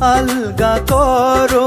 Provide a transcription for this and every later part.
আলগা করো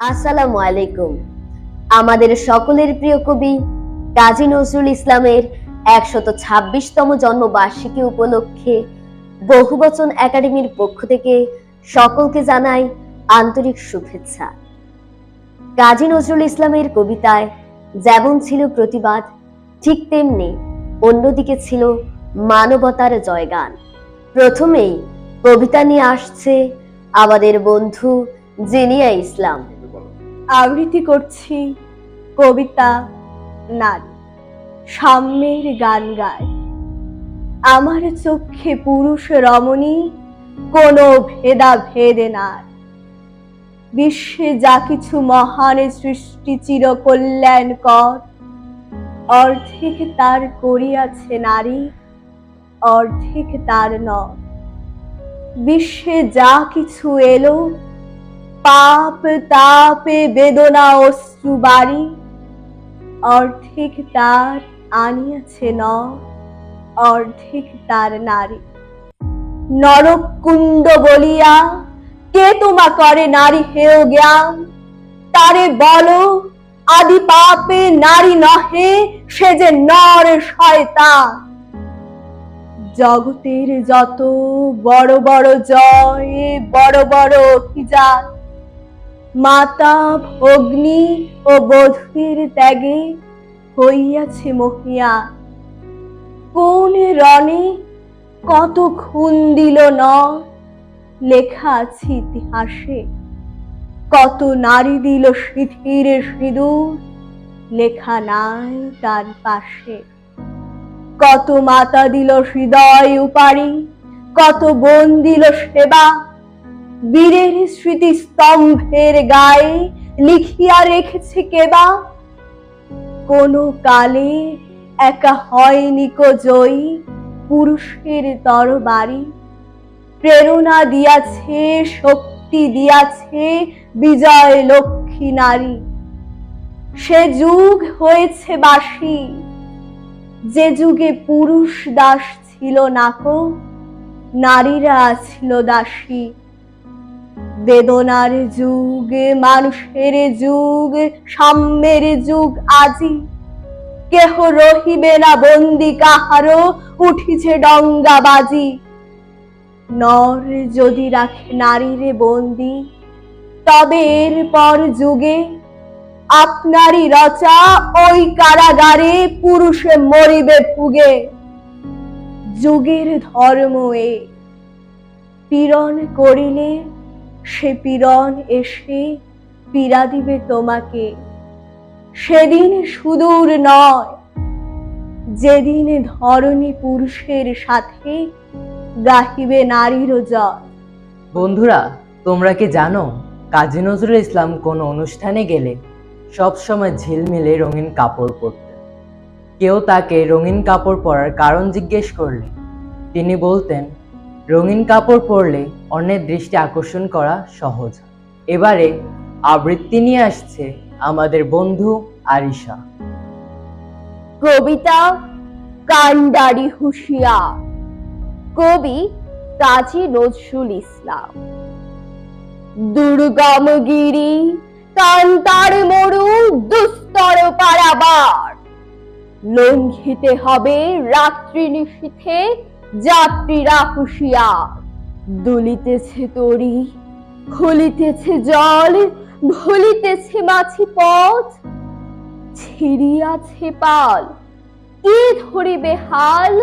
আসসালামু আলাইকুম। আমাদের সকলের প্রিয় কবি কাজী নজরুল ইসলামের একশত ছাব্বিশতম জন্মবার্ষিকী উপলক্ষে বহুবচন একাডেমির পক্ষ থেকে সকলকে জানাই আন্তরিক শুভেচ্ছা। কাজী নজরুল ইসলামের কবিতায় যেমন ছিল প্রতিবাদ, ঠিক তেমনি অন্যদিকে ছিল মানবতার জয়গান। প্রথমেই কবিতা নিয়ে আসছে আমাদের বন্ধু জেনিয়া ইসলাম। আবৃত্তি করছি কবিতা, নারী। সাম্যের গান গায়। আমার চোখে পুরুষ রমণী, কোনো ভেদা ভেদে নাই। বিশ্বে যা কিছু মহান সৃষ্টি চির কল্যাণকর অর্ধেক তার করিয়াছে নারী। অর্ধেক তার নয়। বিশ্বে যা কিছু এলো, পাপ, তাপে, বেদনা, অশ্রু বাড়ি অর্ধেক তার আনিয়াছে ন অর্ধেক তার নারী। নরক কুণ্ড বলিয়া, কে তোমা করে নারী হেয় জ্ঞান? তারে বলো, আদি পাপে নারী নহে, সে যে নর শয়তান। জগতের যত বড় বড় জয়, বড় বড় অভিযান, মাতা অগ্নি ও বধূর ত্যাগে হইয়াছে মহিয়া। কোন রণে কত খুন দিল ন, লেখা আছে ইতিহাসে। কত নারী দিল সিথির সিঁদুর, লেখা নাই তার পাশে। কত মাতা দিল হৃদয় উপারি, কত বোন দিল সেবা। বীরের স্মৃতি স্তম্ভের গায়ে লিখিয়া রেখেছে কেবা। কোন কালে একা হয়নি জয়ী পুরুষের তরবারি। প্রেরণা দিয়াছে, শক্তি দিয়াছে বিজয় লক্ষ্মী নারী। সে যুগ হয়েছে বাসি যে যুগে পুরুষ দাস ছিল নাকো, নারীরা ছিল দাসী। বেদনার যুগ, মানুষের যুগ, সাম্যের যুগ আজি। কেহ রহিবে না বন্দি কাহারো উঠিছে ডঙ্গা বাজি। নর যদি রাখে নারীরে বন্দি, তবে এরপর যুগে আপনারই রচা ওই কারাগারে পুরুষে মরিবে ফুগে যুগের ধর্ম এ পীড়ন করিলে সে পীড়ন এসে পীড়া দিবে তোমাকে। সেদিন সুদূর নয়, যেদিন ধরণী পুরুষের সাথে গাহিবে নারীর জয়। বন্ধুরা, তোমরা কি জানো, কাজী নজরুল ইসলাম কোনো অনুষ্ঠানে গেলে সব সময় ঝিলমিলে রঙিন কাপড় পরতেন। কেউ তাকে রঙিন কাপড় পরার কারণ জিজ্ঞেস করলে। তিনি বলতেন, রঙিন কাপড় পরলে অন্যের দৃষ্টি আকর্ষণ করা সহজ এবারে আবৃত্তি নিয়ে আসছে আমাদের বন্ধু আরিশা। কবিতা কান্ডারি হুশিয়া কবি কাজী নজরুল ইসলাম। দুর্গম গিরি কান্তার মরু দুস্তর পারাবার। লঙ্ঘিতে হবে রাত্রি নিশীথে যাত্রীরা হুঁশিয়ার দুলিতেছে তরি, খুলিতেছে জল ভুলিতেছে মাছি পথ। ছিড়িয়াছে পাল কে ধরিবে হাল,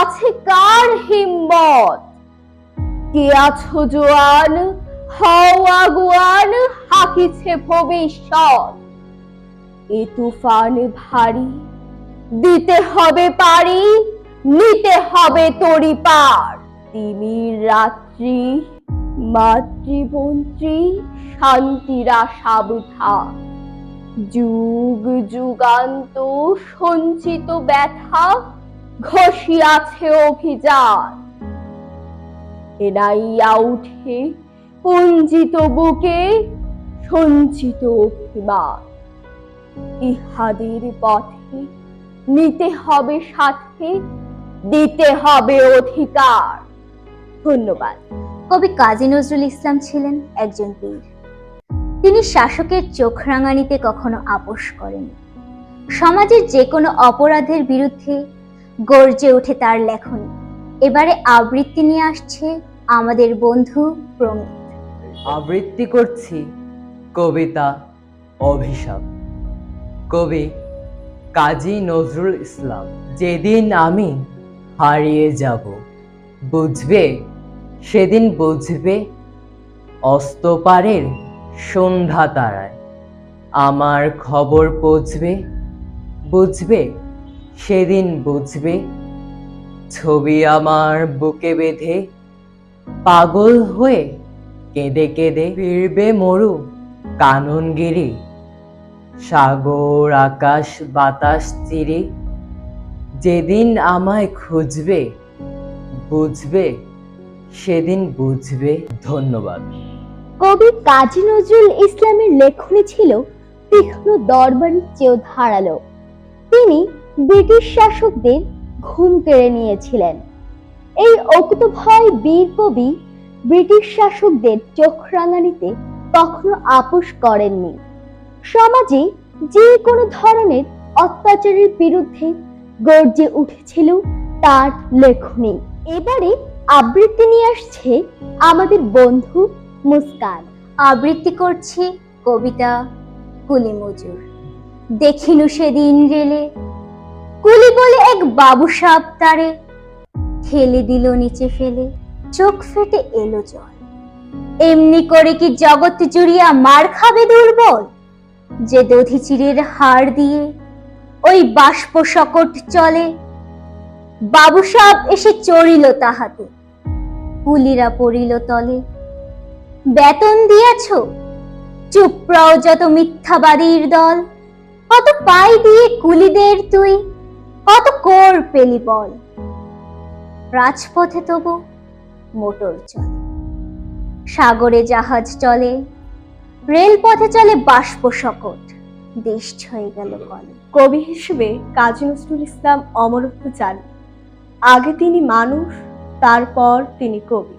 আছে কার হিম্মত? কে আছো জোয়ান হও আগুয়ান হাকিছে ভবিষ্যৎ। এ তুফান ভারী, দিতে হবে পারি, নিতে হবে তরি পার। তিমির রাত্রি শান্তিরা সাবুধা যুগ যুগান্ত সঞ্চিত ব্যথা ঘষিয়াছে অভিযান। এনাইয়া উঠে পুঞ্জিত বুকে সঞ্চিত অভিমান। ইহাদের পথে নিতে হবে সাথে, দিতে হবে অধিকার। ধন্যবাদ। কবি কাজী নজরুল ইসলাম ছিলেন একজন বীর। তিনি শাসকের চোখ রাঙানিতে কখনো আপোষ করেন। সমাজের যে কোনো অপরাধের বিরুদ্ধে গর্জে ওঠে তার লেখনী। এবারে আবৃত্তি নিয়ে আসছে আমাদের বন্ধু প্রমিত আবৃত্তি করছি কবিতা অভিশাপ। কবি কাজী নজরুল ইসলাম, যেদিন আমি হারিয়ে যাব, বুঝবে? সেদিন বুঝবে অস্তপারের সন্ধ্যা তারায়। আমার খবর পৌঁছবে, বুঝবে? সেদিন বুঝবে ছবি আমার বুকে বেঁধে পাগল হয়ে কেঁদে কেঁদে ফিরবে মরু কাননগিরি। সাগর, আকাশ, বাতাস, চিরে যেদিন আমায় খুঁজবে, বুঝবে, সেদিন বুঝবে। ধন্যবাদ। কবি কাজী নজরুল ইসলামের লেখনী ছিল তীক্ষ্ণ দরবারের চেয়েও ধারালো। তিনি ব্রিটিশ শাসকদের ঘুম কেড়ে নিয়েছিলেন। এই অকুতভয় বীর কবি ব্রিটিশ শাসকদের চোখ রাঙানিতে কখনো আপোষ করেননি। সমাজে যে কোনো ধরনের অত্যাচারের বিরুদ্ধে গর্জে উঠেছিল তার লেখনী। এবারে আবৃত্তি নিয়ে আসছে আমাদের বন্ধু মুস্কান। আবৃত্তি করছে কবিতা কুলি মজুর দেখিনু সেদিন রেলে, কুলি বলে এক বাবু সাপ তারে, ঠেলে দিল নিচে ফেলে। চোখ ফেটে এলো জল এমনি করে কি জগৎ জুড়িয়া মার খাবে দুর্বল? যে দধিচিরের হাড় দিয়ে ওই বাষ্প সকট চলে, বাবু সাপ এসে চড়িল তাহাতে, কুলিরা পড়িল তলে। বেতন দিয়াছ? চুপরাও যত মিথ্যাবাদীর দল। কত পাই দিয়ে কুলিদের তুই? কত কোর পেলি বল? রাজপথে তবু মোটর চলে। সাগরে জাহাজ চলে, রেলপথে চলে বাষ্প সকট দেশ ছয়ে গেল কলে। কবি হিসেবে কাজী নজরুল ইসলাম অমরত্ব চান আগে তিনি মানুষ, তারপর তিনি কবি।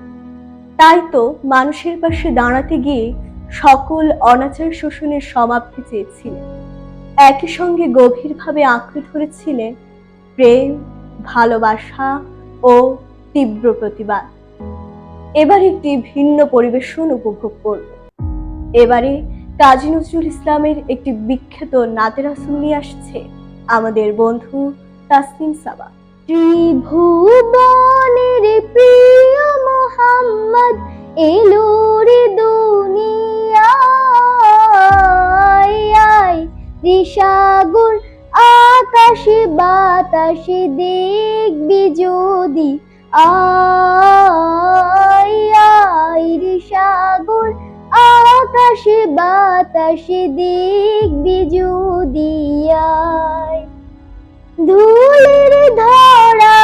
তাই তো মানুষের পাশে দাঁড়াতে গিয়ে সকল অনাচার শোষণের সমাপ্তি চেয়েছিলেন। একই সঙ্গে গভীরভাবে আঁকড়ে ধরেছিলেন প্রেম, ভালোবাসা ও তীব্র প্রতিবাদ। এবার একটি ভিন্ন পরিবেশন উপভোগ করব এবারে কাজী নজরুল ইসলামের একটি বিখ্যাত নাতের আসল নিয়ে আসছে আমাদের বন্ধু তাসনিম সাবা। ত্রিভুবনের প্রিয় মোহাম্মদ এলো রে দুনিয়ায়। ঋষাগুর আকাশে বাতাসে দেখবি যদি আয় ঋষাগুর আকাশে বাতাসে দিক বিজু দিয়ায়। ধুলের ধরা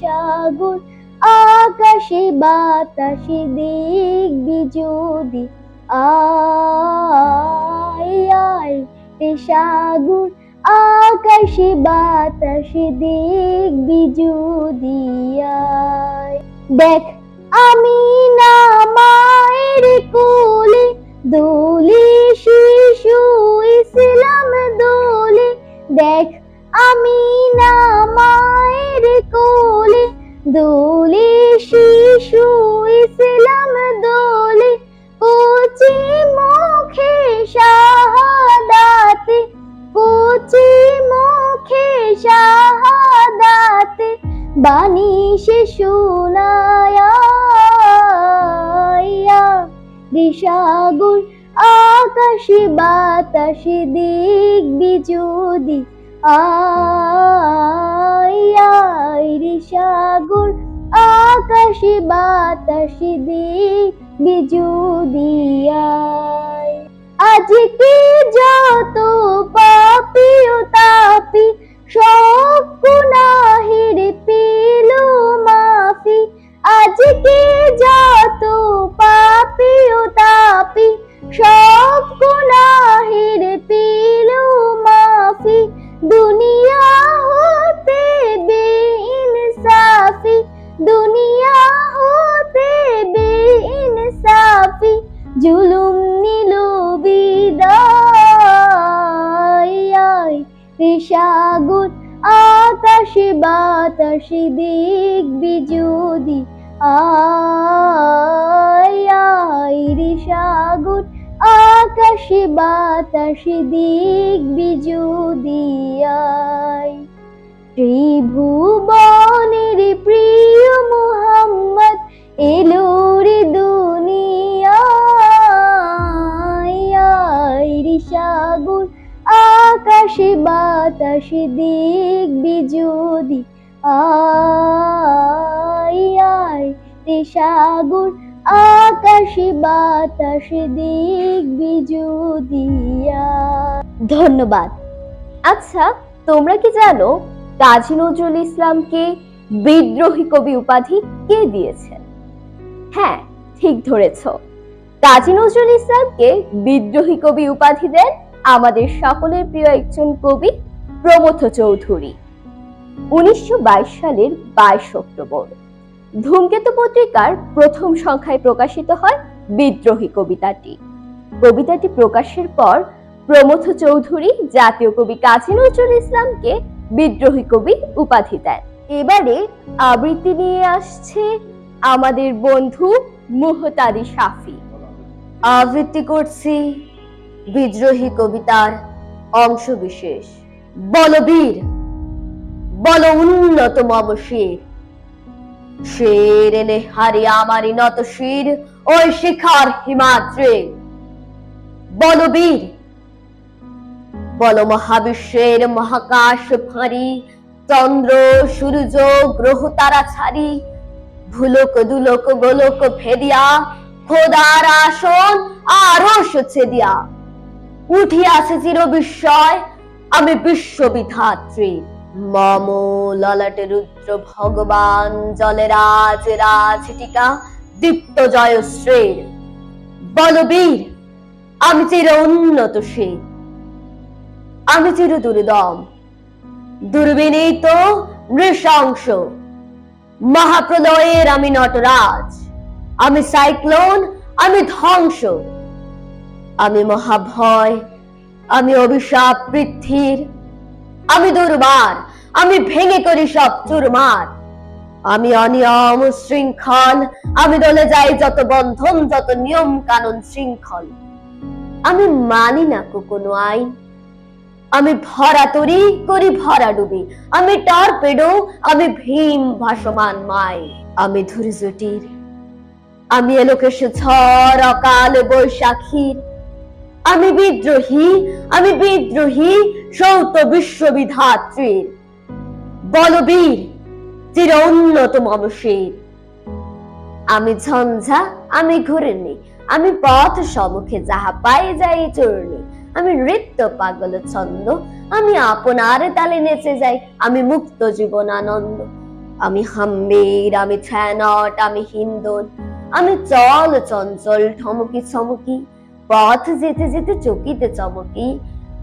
সাগর, আকাশে বাতাসে দেখবি যদি আয় আয় রে সাগর, আকাশে বাতাসে দেখবি যদি দেখ, আমি না মায়ের কোলে, দোলে শিশু ইসলাম দোলে। দেখ আমি না মায়ের কোলে দোলে শিশু ইসলাম দোলে কোচি মুখে শাহাদাতে, কোচি মুখে শাহাদাতে বাণী সে শোনায়া দিশাগুর আকাশে বাতাসে দিক যদি আয় আয় রে সাগর, আকাশে বাতাসে দিক বিজুদিয়ায় আজকে যত পাপি ও তাপি, সব গুনাহের পেল মাফি। আজকে যত পাপি ও তাপি বাতাসে দিক বিজুদি আয় আয় রে সাগর, আকাশে বাতাসে দিক বিজুদি আয়। ত্রিভুবনের প্রিয় মোহাম্মদ এলো রে দুনিয়ায় সাগর, আকাশে বাতাসে দিক বিজুদি আয় আয় সাগর আকাশে বাতাসে, দিক বিজুদিয়া। ধন্যবাদ। আচ্ছা তোমরা কি জানো কাজী নজরুল ইসলামকে বিদ্রোহী কবি উপাধি কে দিয়েছেন হ্যাঁ ঠিক ধরেছ। কাজী নজরুল ইসলামকে বিদ্রোহী কবি উপাধি দেন আমাদের সকলের প্রিয় একজন কবি প্রমথ চৌধুরী। উনিশশো বাইশ সালের বাইশ অক্টোবর। ধূমকেতু পত্রিকার প্রথম সংখ্যায় প্রকাশিত হয় বিদ্রোহী কবিতাটি। কবিতাটি প্রকাশের পর প্রমথ চৌধুরী জাতীয় কবি কাজী নজরুল ইসলামকে বিদ্রোহী কবি উপাধি দেন। এবারে আবৃত্তি নিয়ে আসছে আমাদের বন্ধু মুহতাদি শাফি। আবৃত্তি করছি বিদ্রোহী কবিতার অংশ বিশেষ বলবীর বল উন্নত মম শির এনে হারি আমারই নত শির, ওই শিখার হিমাদ্রে। বলবীর বল মহাবিশ্বের মহাকাশ ফাঁড়ি, চন্দ্র, সূর্য, গ্রহ তারা ছাড়ি। ভুলক, দুলক, গোলক ফেদিয়া, খোদার আসন আরও ছেদিয়া। উঠিয়াছে চির বিস্ময় আমি বিশ্ববিধাত্রী। মম ললাটে রুদ্র ভগবান জলেরাজ রাজটিকা দীপ্ত জয়শ্রীর। বলবীর আমি চির উন্নত শীত আমি চির দুর্দম, দুর্বিনীত নৃশংস, মহাপ্রলয়ের আমি নটরাজ, আমি সাইক্লোন, আমি ধ্বংস, আমি মহাভয়, আমি অভিশাপ পৃথ্বীর। আমি দুর্বার, আমি ভেঙে করি সব চুরমার। আমি অনিয়ম শৃঙ্খল, আমি দলে যাই যত বন্ধন, যত নিয়ম কানুন শৃঙ্খল। আমি মানি না কোনো আইন। আমি ভরা তরি করি ভরা ডুবি। আমি টর্পেডো আমি ভীম ভাসমান মাই। আমি ধৈর্যটির আমি এলোকেশ ঝড়, অকাল, বৈশাখীর। আমি বিদ্রোহী আমি বিদ্রোহী সৌত বিশ্ববিধাত্রীর বলবীর চির উন্নত মমশীর আমি ঝঞ্ঝা, আমি ঘুরেনি আমি পথ সম্মুখে যাহা পাই যাই চূর্ণি। আমি নৃত্য পাগল ছন্দ, আমি আপনার তালে নেচে যাই, আমি মুক্ত জীবন আনন্দ আমি হাম্বির, আমি ছ্যানট, আমি হিন্দন আমি চল চঞ্চল ঠমকি ছমকি, পথ যেতে যেতে চকিতে চমকি।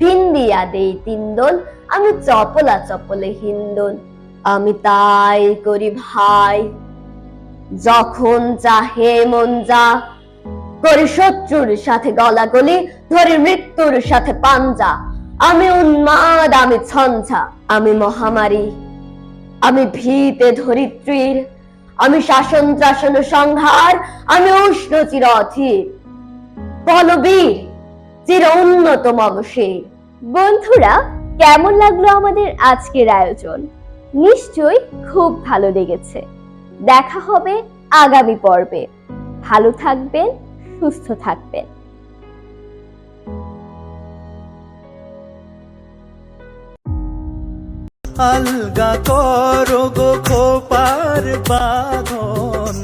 ফিন্দিয়া দেই তিন্দল আমি চপলা চপলে হিন্দন আমি তাই করি ভাই, যখন চাহে মন যা। করি শত্রুর সাথে গলাগলি, ধরে মৃত্যুর সাথে পাঞ্জা। আমি উন্মাদ, আমি ছঞ্ছা আমি মহামারী। আমি ভীতে ধরিত্রীর আমি শাসন ত্রাসন সংহার আমি উষ্ণ চির অধীর। বলবীর চির উন্নত মমশীর বন্ধুরা, কেমন লাগল আমাদের আজকের আয়োজন? নিশ্চয়ই খুব ভালো লেগেছে। দেখা হবে আগামী পর্বে। ভালো থাকবেন, সুস্থ থাকবেন। আলগা করো গো খোপার বাঁধন